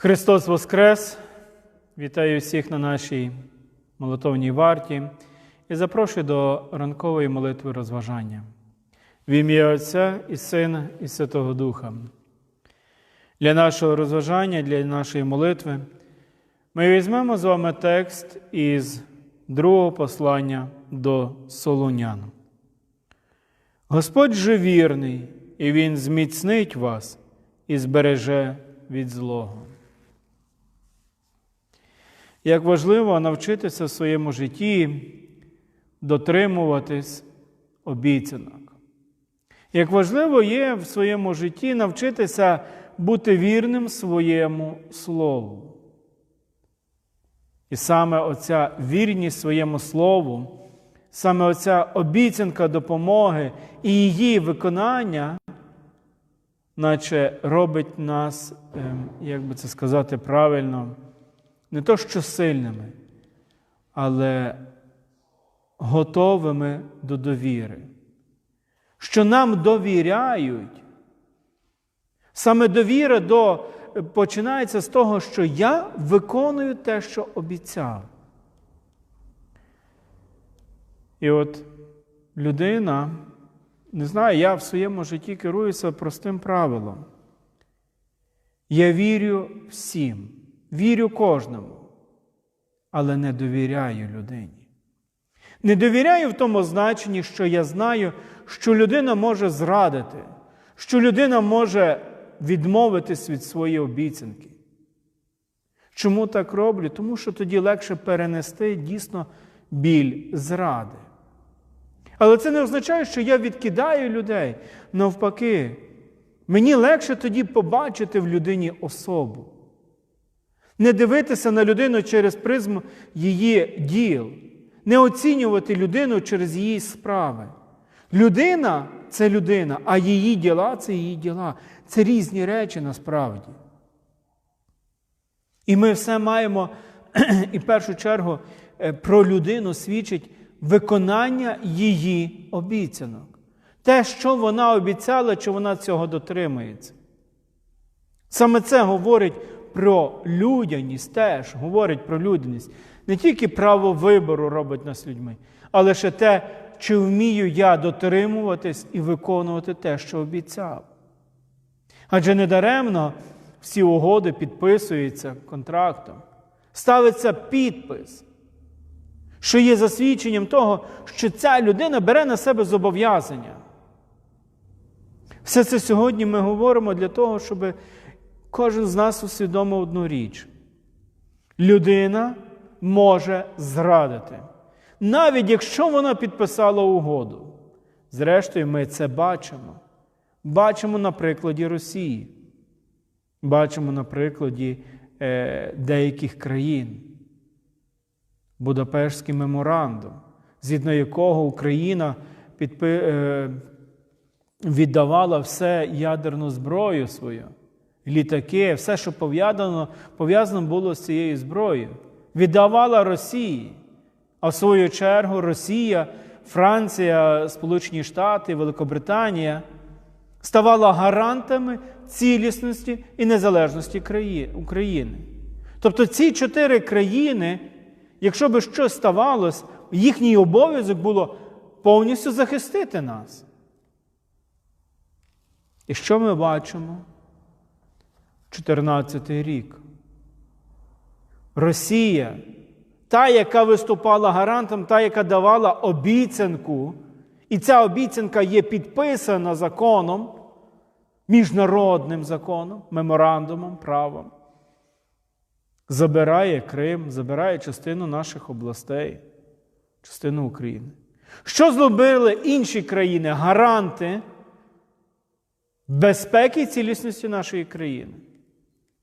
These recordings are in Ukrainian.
Христос Воскрес! Вітаю всіх на нашій молитовній варті і запрошую до ранкової молитви розважання. В ім'я Отця і Сина, і Святого Духа. Для нашого розважання, для нашої молитви ми візьмемо з вами текст із другого послання до Солунян. Господь же вірний, і Він зміцнить вас і збереже від злого. Як важливо навчитися в своєму житті дотримуватись обіцянок. Як важливо є в своєму житті навчитися бути вірним своєму слову. І саме оця вірність своєму слову, саме оця обіцянка допомоги і її виконання, наче робить нас, ем, як би це сказати правильно, не то що сильними, але готовими до довіри. Що нам довіряють. Саме довіра до, починається з того, що я виконую те, що обіцяв. І от людина, не знаю, я в своєму житті керуюся простим правилом. Я вірю всім, вірю кожному, але не довіряю людині. Не довіряю в тому значенні, що я знаю, що людина може зрадити, що людина може відмовитись від своєї обіцянки. Чому так роблю? Тому що тоді легше перенести дійсно біль зради. Але це не означає, що я відкидаю людей. Навпаки, мені легше тоді побачити в людині особу. Не дивитися на людину через призму її діл, не оцінювати людину через її справи. Людина це людина, а її діла це її діла. Це різні речі насправді. І ми все маємо, і в першу чергу, про людину свідчить виконання її обіцянок. Те, що вона обіцяла, чи вона цього дотримується. Саме це говорить про людяність теж, говорить про людяність. Не тільки право вибору робить нас людьми, але ще те, чи вмію я дотримуватись і виконувати те, що обіцяв. Адже недаремно всі угоди підписуються контрактом, ставиться підпис, що є засвідченням того, що ця людина бере на себе зобов'язання. Все це сьогодні ми говоримо для того, щоб кожен з нас усвідомив одну річ. Людина може зрадити, навіть якщо вона підписала угоду. Зрештою, ми це бачимо. Бачимо на прикладі Росії, бачимо на прикладі е, деяких країн. Будапештський меморандум, згідно якого Україна підпи... е, віддавала все ядерну зброю свою, літаки, все, що пов'язано пов'язано було з цією зброєю, віддавала Росії. А в свою чергу Росія, Франція, Сполучені Штати, Великобританія ставала гарантами цілісності і незалежності України. Тобто ці чотири країни, якщо би щось ставалось, їхній обов'язок було повністю захистити нас. І що ми бачимо? 14 рік. Росія, та, яка виступала гарантом, та, яка давала обіцянку, і ця обіцянка є підписана законом, міжнародним законом, меморандумом, правом, забирає Крим, забирає частину наших областей, частину України. Що зробили інші країни, гаранти безпеки і цілісності нашої країни?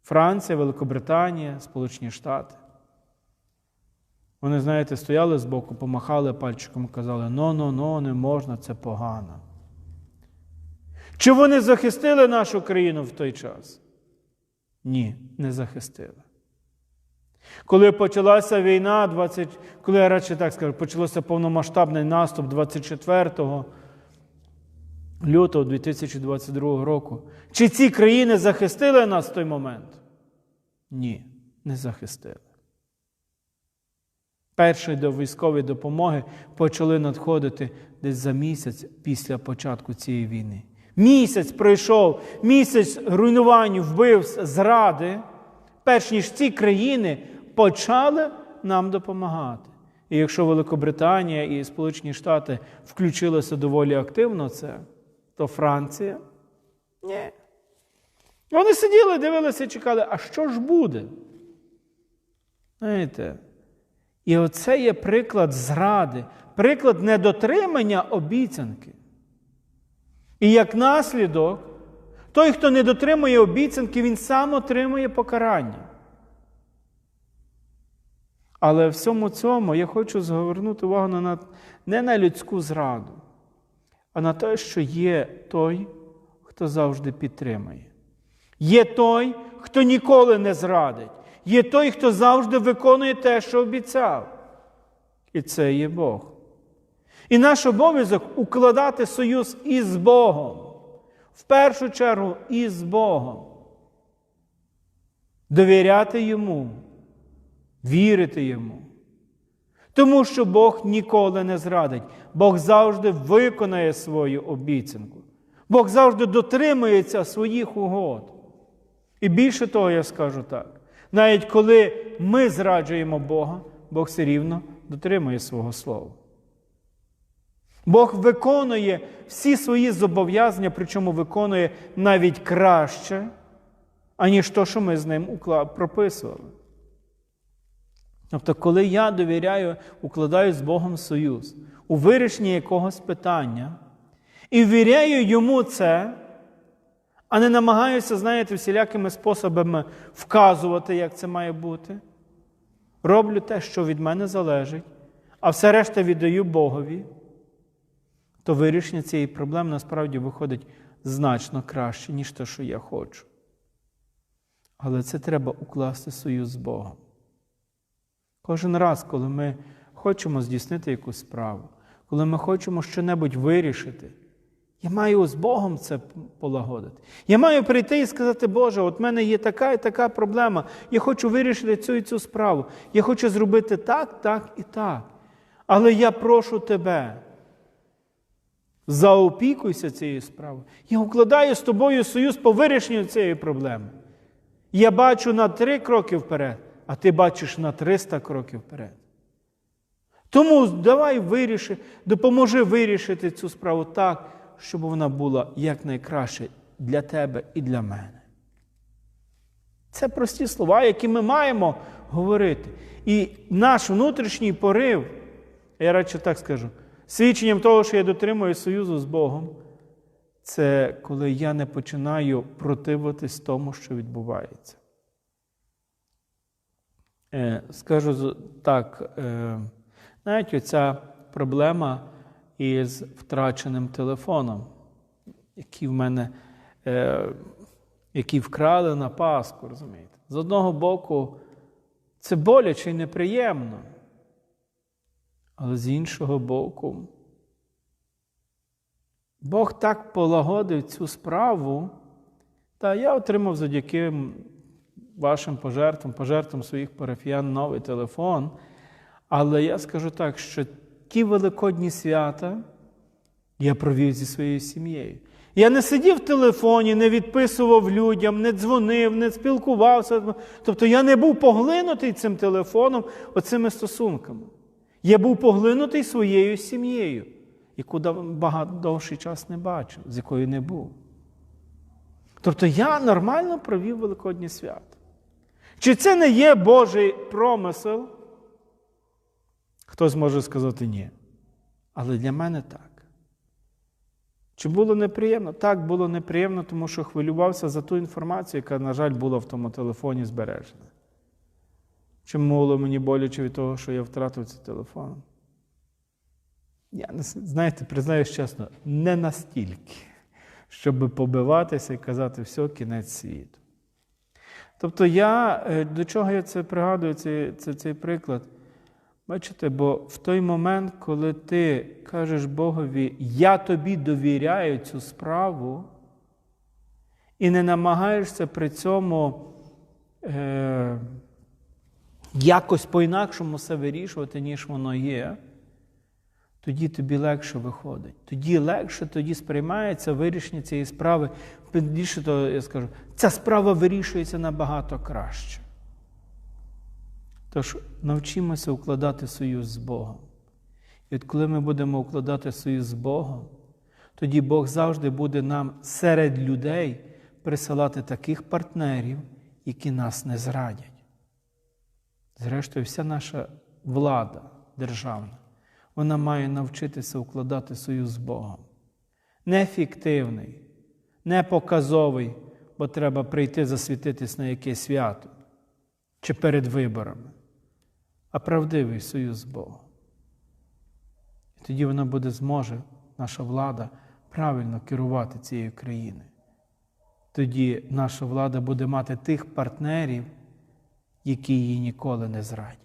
Франція, Великобританія, Сполучені Штати. Вони, знаєте, стояли збоку, помахали пальчиком казали: ну, ну, ну, не можна, це погано. Чи вони захистили нашу країну в той час? Ні, не захистили. Коли почалася війна, 20, коли я радше так скажу, почався повномасштабний наступ 24 лютого 2022 року, чи ці країни захистили нас в той момент? Ні, не захистили. Перші до військової допомоги почали надходити десь за місяць після початку цієї війни. Місяць пройшов, місяць руйнувань, вбивств, зради, перш ніж ці країни почали нам допомагати. І якщо Великобританія і Сполучені Штати включилися доволі активно це, то Франція ні. Вони сиділи, дивилися і чекали, а що ж буде? Знаєте, і оце є приклад зради, приклад недотримання обіцянки. І як наслідок, той, хто не дотримує обіцянки, він сам отримує покарання. Але в всьому цьому я хочу звернути увагу на, не на людську зраду, а на те, що є той, хто завжди підтримує. Є той, хто ніколи не зрадить. Є той, хто завжди виконує те, що обіцяв. І це є Бог. І наш обов'язок укладати союз із Богом. В першу чергу із Богом. Довіряти Йому, вірити Йому. Тому що Бог ніколи не зрадить. Бог завжди виконає свою обіцянку. Бог завжди дотримується своїх угод. І більше того, я скажу так: навіть коли ми зраджуємо Бога, Бог все рівно дотримує свого слова. Бог виконує всі свої зобов'язання, причому виконує навіть краще, аніж то, що ми з ним прописували. Тобто, коли я довіряю, укладаю з Богом союз у вирішенні якогось питання і ввіряю йому це, а не намагаюся, знаєте, всілякими способами вказувати, як це має бути. Роблю те, що від мене залежить, а все решта віддаю Богові, то вирішення цієї проблеми насправді виходить значно краще, ніж те, що я хочу. Але це треба укласти союз з Богом. Кожен раз, коли ми хочемо здійснити якусь справу, коли ми хочемо щонебудь вирішити, я маю з Богом це полагодити. Я маю прийти і сказати, Боже, от в мене є така і така проблема. Я хочу вирішити цю і цю справу. Я хочу зробити так, так і так. Але я прошу тебе. Заопікуйся цією справою. Я укладаю з тобою союз по вирішенню цієї проблеми. Я бачу на три кроки вперед, а ти бачиш на 300 кроків вперед. Тому давай виріши, допоможи вирішити цю справу так, щоб вона була якнайкраще для тебе і для мене. Це прості слова, які ми маємо говорити. І наш внутрішній порив, я радше так скажу, свідченням того, що я дотримую союзу з Богом, це коли я не починаю противитись тому, що відбувається. Е, скажу так, е, навіть оця проблема із втраченим телефоном, який в мене, е, який вкрали на Пасху, розумієте? З одного боку, це боляче і неприємно. Але з іншого боку, Бог так полагодив цю справу, та я отримав завдяки вашим пожертвам, пожертвам своїх парафіян новий телефон. Але я скажу так, що ті великодні свята я провів зі своєю сім'єю. Я не сидів в телефоні, не відписував людям, не дзвонив, не спілкувався. Тобто я не був поглинутий цим телефоном, оцими стосунками. Я був поглинутий своєю сім'єю, яку багато довший час не бачив, з якою не був. Тобто я нормально провів Великодні свята. Чи це не є Божий промисел? Хтось може сказати ні. Але для мене так. Чи було неприємно? Так, було неприємно, тому що хвилювався за ту інформацію, яка, на жаль, була в тому телефоні збережена. Чи було мені боляче від того, що я втратив цей телефон? Я знаєте, признаюсь чесно, не настільки, щоб побиватися і казати, все, кінець світу. Тобто, я, е, до чого я це пригадую, цей, цей, приклад? Бачите, бо в той момент, коли ти кажеш Богові, я тобі довіряю цю справу, і не намагаєшся при цьому е, якось по-інакшому все вирішувати, ніж воно є, тоді тобі легше виходить. Тоді легше тоді сприймається вирішення цієї справи. Більше того, я скажу, ця справа вирішується набагато краще. Тож навчимося укладати союз з Богом. І от коли ми будемо укладати союз з Богом, тоді Бог завжди буде нам серед людей присилати таких партнерів, які нас не зрадять. Зрештою, вся наша влада державна, вона має навчитися укладати союз з Богом. Не фіктивний, не показовий, бо треба прийти засвітитись на якесь свято чи перед виборами, а правдивий союз з Богом. І тоді вона буде зможе, наша влада, правильно керувати цією країною. Тоді наша влада буде мати тих партнерів, які її ніколи не зрадять.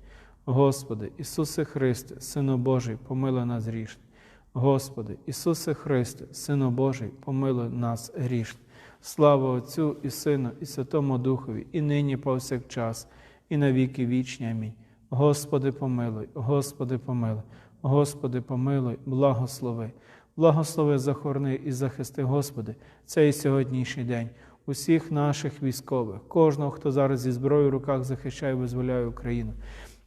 Господи, Ісусе Христе, Сину Божий, помилуй нас грішний. Господи, Ісусе Христе, Сину Божий, помилуй нас грішний. Слава Отцю і Сину, і Святому Духові, і нині повсякчас, і на віки вічні. Амінь. Господи, помилуй, Господи, помилуй, Господи, помилуй, благослови. Благослови, захорони і захисти, Господи, цей сьогоднішній день, усіх наших військових, кожного, хто зараз зі зброєю в руках захищає і визволяє Україну.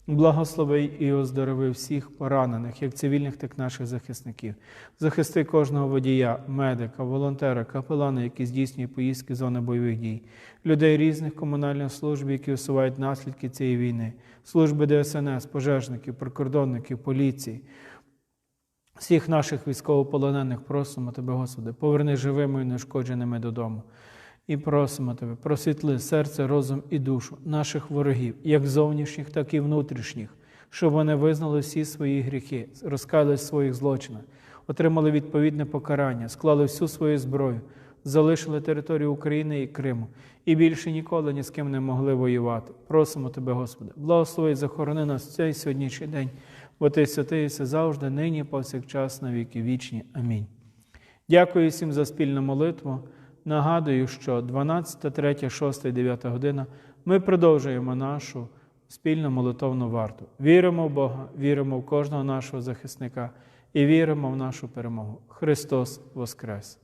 Благослови і оздорови всіх поранених, як цивільних, так і наших захисників. Захисти кожного водія, медика, волонтера, капелана, які здійснює поїздки зони бойових дій, людей різних комунальних служб, які усувають наслідки цієї війни, служби ДСНС, пожежників, прикордонників, поліції. Всіх наших військовополонених просимо Тебе, Господи, поверни живими і нешкодженими додому. І просимо Тебе, просвітли серце, розум і душу наших ворогів, як зовнішніх, так і внутрішніх, щоб вони визнали всі свої гріхи, розкаялись в своїх злочинах, отримали відповідне покарання, склали всю свою зброю, залишили територію України і Криму і більше ніколи ні з ким не могли воювати. Просимо Тебе, Господи, благослови і захорони нас в цей сьогоднішній день, бо Ти святий все завжди, нині, повсякчас, на віки вічні. Амінь. Дякую всім за спільну молитву. Нагадую, що 12, 3, 6, 9 година ми продовжуємо нашу спільну молитовну варту. Віримо в Бога, віримо в кожного нашого захисника і віримо в нашу перемогу. Христос Воскрес!